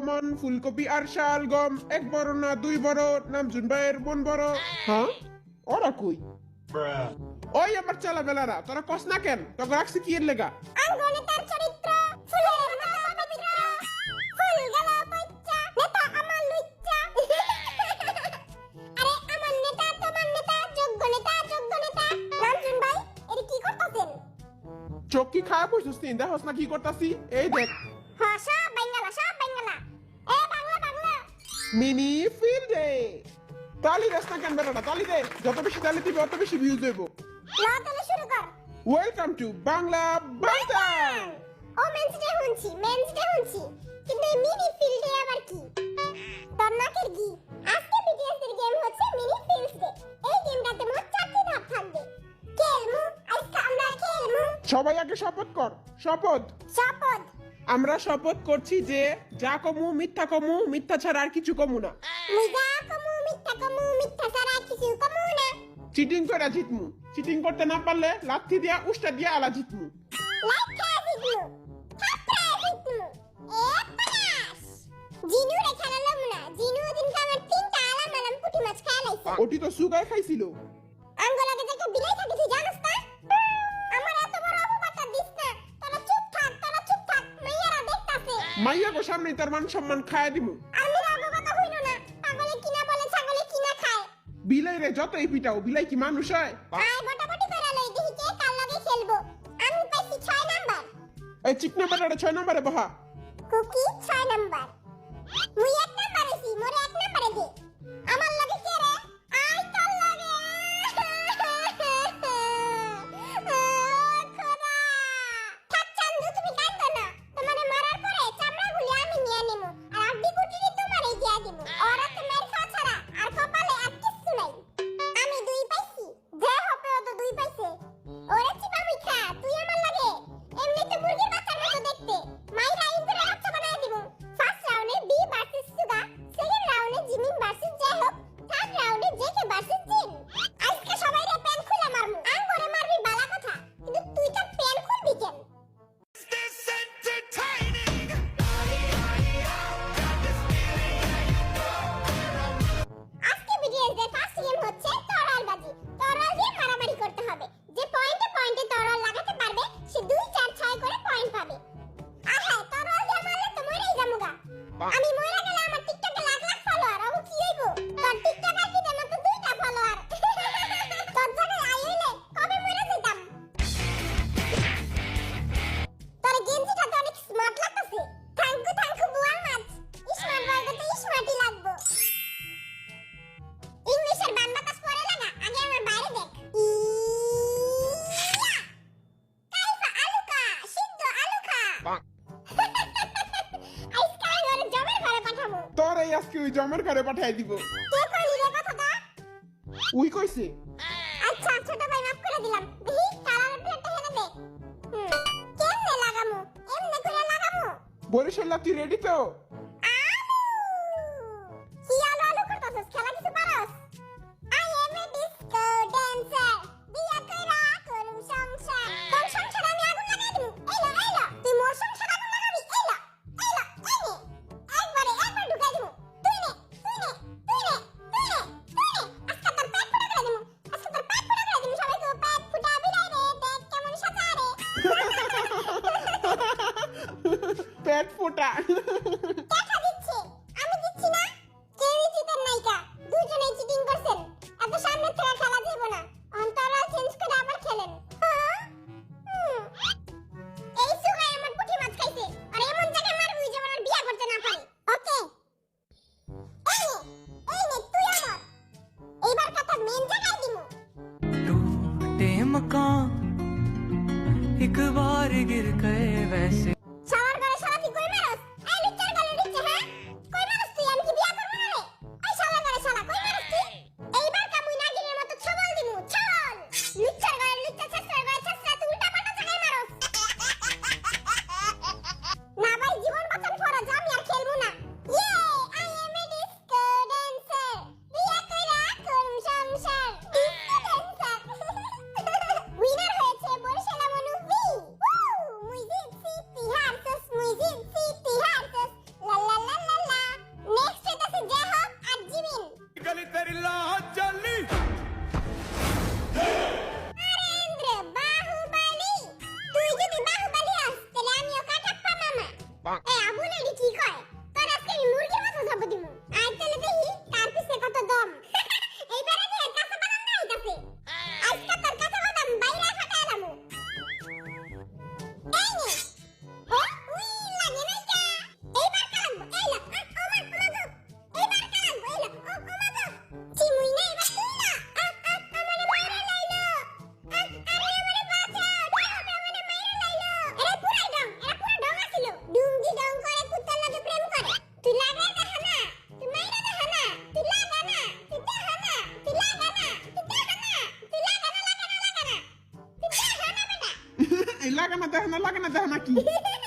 Common ফুলকপি আর শাল গম এক বড় না দুই বড় নামজুন ভাইয়ের বোন বড়। হ্যাঁ? ওরা কই? ওই আমার চালা বেলারা তোরা কস না কেন? তোকে রাখছি কি এর লেগা? আঙ্গনে তার চরিত্র ফুলের মতো পবিত্র। ফুল গেল পইচ্চা নেতা আমার লুচ্চা। আরে আমার নেতা তোমার নেতা যোগ্য নেতা যোগ্য নেতা। নামজুন ভাই এটা কি করতেছেন? চোখ কি খায় বসছিস নি? দেখোস না কি করতাছি? এই দেখ। হ্যাঁ মিনি ফিল ডে তালি দেস না কেন বেটাটা তালি দে। যত বেশি তালি দিবে অত বেশি ভিউজ দেবো ল তাহলে শুরু কর। ওয়েলকাম টু বাংলা বাংলা ও মেন্স ডে শুনছি মেন্স ডে শুনছি। কিন্তু এই মিনি ফিল্ডে আবার কি? তোর নাকের গি আজকে বিটিএস এর গেম হচ্ছে মিনি ফিল্ডস ডে এই গেমটাতে মোট চারটি ধাপ থাকবে। খেলমু আজকে আমরা খেলমু। সবাই আগে শপথ কর। শপথ। আমরা শপথ করছি যে যা কমু মিথ্যা কমু মিথ্যা ছাড়া আর কিছু কমু না। চিটিং করে জিতমু। চিটিং করতে না পারলে লাথি দিয়া উষ্টা দিয়া আলা জিতমু। লাইক খায় জিতমু। থাপড়ায় মাইয়া গো সামনে তার মান সম্মান খায়া দিব আমি রাগো কথা হইল না। পাগলে কিনা বলে ছাগলে কিনা খায়। বিলাই রে যতই পিটাও বিলাই কি মানুষ হয়? আয় বটাবটি করে লই দেখি কে কাল লাগে খেলব। আমি পাইছি 6 নাম্বার। এই চিকনা বাটাটা ছয় নম্বরে বহা। কুকি 6 নাম্বার। যামুগা আমি মরে ওই জমের ঘরে পাঠিয়ে দিব। কে কইলি রে কথাটা উই কইছে। আচ্ছা ছোট ভাই মাফ করে দিলাম। দেখি কালার প্লেটটা হেনে দে। হুম কেমনে লাগামু? এমনে করে লাগামু? বরিশাল্লা তুই রেডি তো? পেট ফোটা দেখা দিচ্ছে আমি দিচ্ছি না কেউই জিতেন নাইকা দুজনেই চিটিং করছেন এত সামনে থেকে খেলা যাবে না অন্তরাল চেঞ্জ করে আবার খেলেন হ্যাঁ? হুম। এই সুগাই আমার পুঁটি মাছ খাইছে আর এমন জায়গায় মারবি যে আমার বিয়া করতে না পারি ওকে এই নে এই নে তুই আমার এইবার কথা মেন জায়গায় দিমু टूटे मकान एक बार गिर गए वैसे lost. Larga na terra, larga na terra aqui.